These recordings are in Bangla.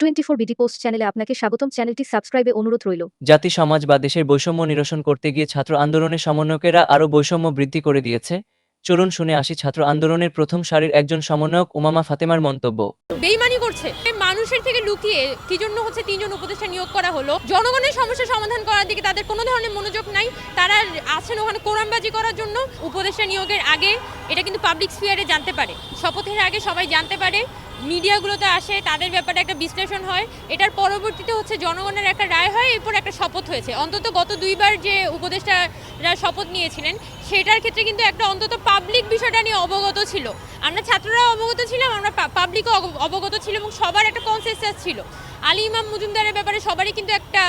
টোয়েন্টি ফোর বিডি পোস্ট চ্যানেলে আপনাকে স্বাগতম। চ্যানেলটি সাবস্ক্রাইবে অনুরোধ রইল। জাতি সমাজ বা দেশের বৈষম্য নিরসন করতে গিয়ে ছাত্র আন্দোলনের সমন্বয়কেরা আরও বৈষম্য বৃদ্ধি করে দিয়েছে। চলুন শুনে আসি ছাত্র আন্দোলনের প্রথম সারির একজন সমন্বয়ক উমামা ফাতেমার মন্তব্য। বেইমানি করছে। মানুষের থেকে লুকিয়ে কি জন্য হচ্ছে তিনজন উপদেষ্টা নিয়োগ করা হলো? জনগণের সমস্যা সমাধান করার দিকে তাদের কোনো ধরনের মনোযোগ নাই। তারা আছেন ওখানে কোরআনবাজি করার জন্য। উপদেষ্টা নিয়োগের আগে এটা কিন্তু পাবলিক স্ফিয়ারে জানতে পারে। শপথের আগে সবাই জানতে পারে। মিডিয়াগুলোতে আসে, তাদের ব্যাপারে একটা বিশ্লেষণ হয়। এটার পরবর্তীতে হচ্ছে জনগণের একটা রায় হয়, এরপর একটা শপথ হয়েছে। অন্তত গত দুইবার যে উপদেষ্টারা শপথ নিয়েছিলেন, সেটার ক্ষেত্রে কিন্তু একটা অন্তত পাবলিক বিষয়টা নিয়ে অবগত ছিল। আমরা ছাত্ররাও অবগত ছিলাম, আমরা পাবলিকও অবগত ছিল এবং সবার একটা কনসেন্সাস ছিল। আলী ইমাম মজুমদারের ব্যাপারে সবারই কিন্তু একটা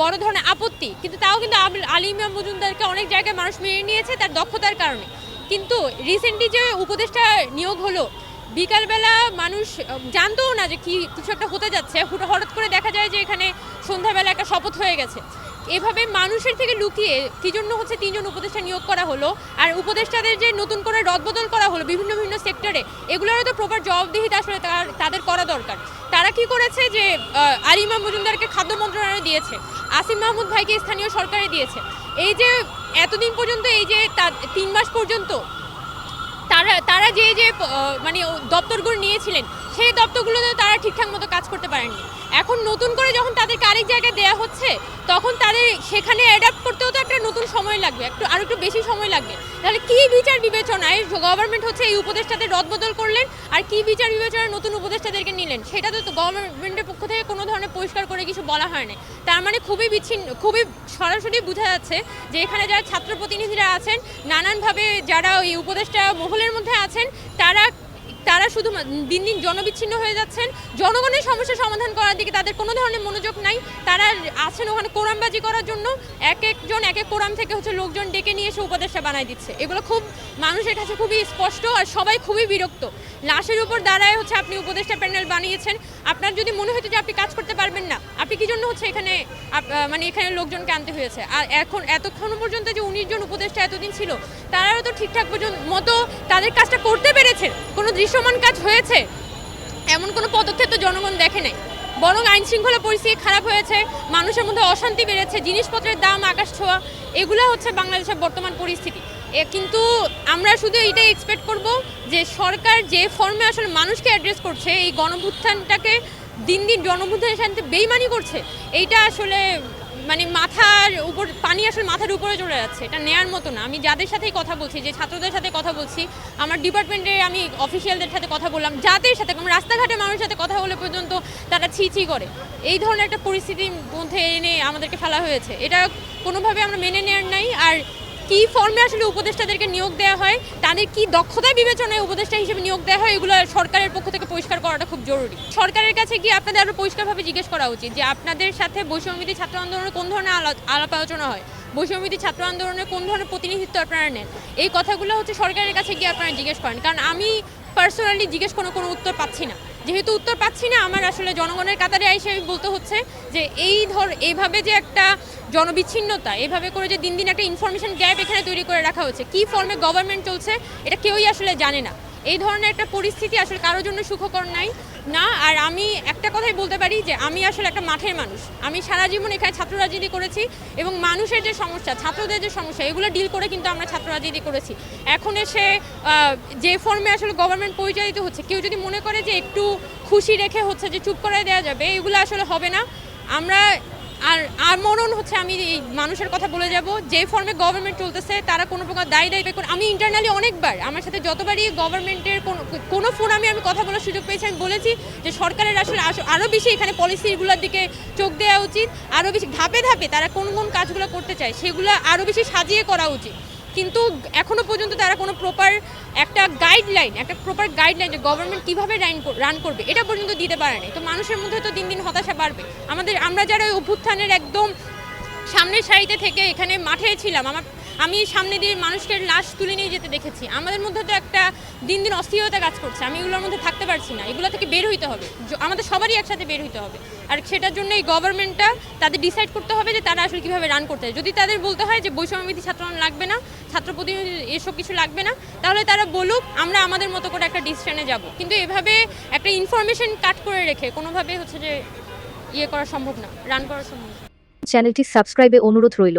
বড় ধরনের আপত্তি, কিন্তু তাও কিন্তু আলী ইমাম মজুমদারকে অনেক জায়গায় মানুষ মেনে নিয়েছে তার দক্ষতার কারণে। কিন্তু রিসেন্টলি যে উপদেষ্টা নিয়োগ হলো বিকালবেলা মানুষ জানতোও না যে কি কিছু একটা হতে যাচ্ছে। হঠাৎ করে দেখা যায় যে এখানে সন্ধ্যাবেলা একটা শপথ হয়ে গেছে। এভাবে মানুষের থেকে লুকিয়ে কি জন্য হচ্ছে তিনজন উপদেষ্টা নিয়োগ করা হলো? আর উপদেষ্টাদের যে নতুন করে রদবদল করা হলো বিভিন্ন বিভিন্ন সেক্টরে, এগুলোরও তো প্রপার জবাবদিহিতা আসলে তাদের করা দরকার। তারা কি করেছে যে আলিমা মজুমদারকে খাদ্য মন্ত্রণালয়ে দিয়েছে আসিম মাহমুদ ভাইকে স্থানীয় সরকারে দিয়েছে। এই যে এতদিন পর্যন্ত এই যে তিন মাস পর্যন্ত তারা তারা যে যে দপ্তরগুলো নিয়েছিলেন, সেই দপ্তরগুলোতে তারা ঠিকঠাক মতো কাজ করতে পারেননি। এখন নতুন করে যখন তাদেরকে আরেক জায়গায় দেওয়া হচ্ছে, তখন তাদের সেখানে অ্যাডাপ্ট করতেও তো একটা নতুন সময় লাগবে, একটু আরও একটু বেশি সময় লাগবে। তাহলে কি বিচার বিবেচনায় গভর্নমেন্ট হচ্ছে এই উপদেষ্টাদের রদবদল করলেন, আর কি বিচার বিবেচনায় নতুন উপদেষ্টাদেরকে নিলেন? সেটা তো গভর্নমেন্টের পক্ষ থেকে কোনো ধরনের পরিষ্কার করে কিছু বলা হয় না। তার মানে খুবই বিচ্ছিন্ন, খুবই সরাসরি বোঝা যাচ্ছে যে এখানে যারা ছাত্র প্রতিনিধিরা আছেন, নানানভাবে যারা এই উপদেষ্টা মহলের মধ্যে আছেন, তারা তারা শুধু দিন দিন জনবিচ্ছিন্ন হয়ে যাচ্ছেন। জনগণের সমস্যা সমাধান করার দিকে তাদের কোনো ধরনের মনোযোগ নাই। তারা আছেন ওখানে কোরআনবাজি করার জন্য। এক একজন, এক এক কোরআন থেকে হচ্ছে লোকজন ডেকে নিয়ে এসে উপদেষ্টা বানায় দিচ্ছে। এগুলো খুব মানুষের কাছে খুবই স্পষ্ট আর সবাই খুবই বিরক্ত। লাশের উপর দাঁড়ায় হচ্ছে আপনি উপদেষ্টা প্যানেল বানিয়েছেন। আপনার যদি মনে হতো যে আপনি কাজ করতে পারবেন না, আপনি কি জন্য হচ্ছে এখানে মানে এখানে লোকজনকে আনতে হয়েছে? আর এখন এতক্ষণ পর্যন্ত যে উনিশ জন উপদেষ্টা এতদিন ছিল, তারাও তো ঠিকঠাক পর্যন্ত মতো তাদের কাজটা করতে পেরেছেন। কোনো দৃশ্যমান কাজ হয়েছে, এমন কোনো পদক্ষেপ তো জনগণ দেখে নাই। বরং আইন শৃঙ্খলা পরিস্থিতি খারাপ হয়েছে, মানুষের মধ্যে অশান্তি বেড়েছে, জিনিসপত্রের দাম, আকাশ ছোঁয়া, এগুলো হচ্ছে বাংলাদেশের বর্তমান পরিস্থিতি। কিন্তু আমরা শুধু এটাই এক্সপেক্ট করব যে সরকার যে ফর্মে আসলে মানুষকে অ্যাড্রেস করছে, এই গণভুত্থানটাকে দিন দিন জনভুত্থানের সাথে বেইমানি করছে, এইটা আসলে মানে মাথার উপর, পানি আসলে মাথার উপরে চলে যাচ্ছে, এটা নেয়ার মতো না। আমি যাদের সাথেই কথা বলছি, যে ছাত্রদের সাথে কথা বলছি, আমার ডিপার্টমেন্টে আমি অফিসিয়ালদের সাথে কথা বললাম, যাদের সাথে আমার রাস্তাঘাটে মানুষের সাথে কথা বলে পর্যন্ত তারা ছি ছি করে। এই ধরনের একটা পরিস্থিতির মধ্যে এনে আমাদেরকে ফেলা হয়েছে। এটা কোনোভাবে আমরা মেনে নেওয়ার নাই, আর কি ফর্মে আসলে উপদেষ্টাদেরকে নিয়োগ দেওয়া হয়, তাদের কি দক্ষতা বিবেচনায় উপদেষ্টা হিসেবে নিয়োগ দেওয়া হয়, এগুলো সরকারের পক্ষ থেকে পরিষ্কার করাটা খুব জরুরি। সরকারের কাছে গিয়ে আপনাদের আরও পরিষ্কারভাবে জিজ্ঞেস করা উচিত যে আপনাদের সাথে বৈষম্যবিধি ছাত্র আন্দোলনে কোন ধরনের আলা- আলাপ আলোচনা হয়? বৈষম্যবিধি ছাত্র আন্দোলনের কোন ধরনের প্রতিনিধিত্ব আপনারা নেন? এই কথাগুলো হচ্ছে সরকারের কাছে গিয়ে আপনারা জিজ্ঞেস করেন। কারণ আমি পার্সোনালি জিজ্ঞেস কোনো কোনো উত্তর পাচ্ছি না। যেহেতু উত্তর পাচ্ছি না, আমার আসলে জনগণের কাতারে এসে আমি বলতে হচ্ছে যে এই ধর এইভাবে যে একটা জনবিচ্ছিন্নতা, এভাবে করে যে দিন দিন একটা ইনফরমেশন গ্যাপ এখানে তৈরি করে রাখা হচ্ছে, কি ফর্মে গভর্নমেন্ট চলছে, এটা কেউই আসলে জানে না। এই ধরনের একটা পরিস্থিতি আসলে কারোর জন্য সুখকর নাই। না, আর আমি একটা কথাই বলতে পারি যে আমি আসলে একটা মাঠের মানুষ। আমি সারা জীবন এখানে ছাত্র রাজনীতি করেছি এবং মানুষের যে সমস্যা, ছাত্রদের যে সমস্যা, এগুলো ডিল করে কিন্তু আমরা ছাত্র রাজনীতি করেছি। এখন এসে যে ফর্মে আসলে গভর্নমেন্ট পরিচালিত হচ্ছে, কেউ যদি মনে করে যে একটু খুশি রেখে হচ্ছে যে চুপ করে দেওয়া যাবে, এগুলো আসলে হবে না। আমরা আর আর আমরণ হচ্ছে আমি এই মানুষের কথা বলে যাব। যে ফর্মে গভর্নমেন্ট চলতেছে, তারা কোনো প্রকার দায়ী দায়ী আমি ইন্টারনালি অনেকবার আমার সাথে যতবারই গভর্নমেন্টের কোনো কোনো ফোরামে আমি কথা বলার সুযোগ পেয়েছি, আমি বলেছি যে সরকারের আসলে আস- আরও বেশি এখানে পলিসিগুলোর দিকে চোখ দেওয়া উচিত। আরও বেশি ধাপে ধাপে তারা কোন কোন কাজগুলো করতে চায়, সেগুলো আরও বেশি সাজিয়ে করা উচিত। কিন্তু এখনও পর্যন্ত তারা কোনো প্রপার একটা গাইডলাইন একটা প্রপার গাইডলাইন যে গভর্নমেন্ট কীভাবে রান রান করবে, এটা পর্যন্ত দিতে পারে নাই। তো মানুষের মধ্যে তো দিন দিন হতাশা বাড়বে। আমাদের, আমরা যারা ওই অভ্যুত্থানের একদম সামনের সারিতে থেকে এখানে মাঠে ছিলাম, আমার আমি সামনে দিয়ে মানুষকে লাশ তুলে নিয়ে যেতে দেখেছি। আমাদের মধ্যে তো একটা দিন দিন অস্থিরতা কাজ করছে। আমি এগুলোর মধ্যে থাকতে পারছি না। এগুলো থেকে বের হইতে হবে। আমাদের সবারই একসাথে বের হইতে হবে। আর সেটার জন্য এই গভর্নমেন্টটা তাদের ডিসাইড করতে হবে যে তারা আসলে কীভাবে রান করতে যদি তাদের বলতে হয় যে বৈষম্যবিধি ছাত্র আন্দোলন লাগবে না, ছাত্র প্রতিনিধি এসব কিছু লাগবে না, তাহলে তারা বলুক, আমরা আমাদের মতো করে একটা ডিসিশনে যাব। কিন্তু এভাবে একটা ইনফরমেশন কাট করে রেখে কোনোভাবে হচ্ছে যে ইয়ে করা সম্ভব না রান করা সম্ভব চ্যানেলটি সাবস্ক্রাইবে অনুরোধ রইল।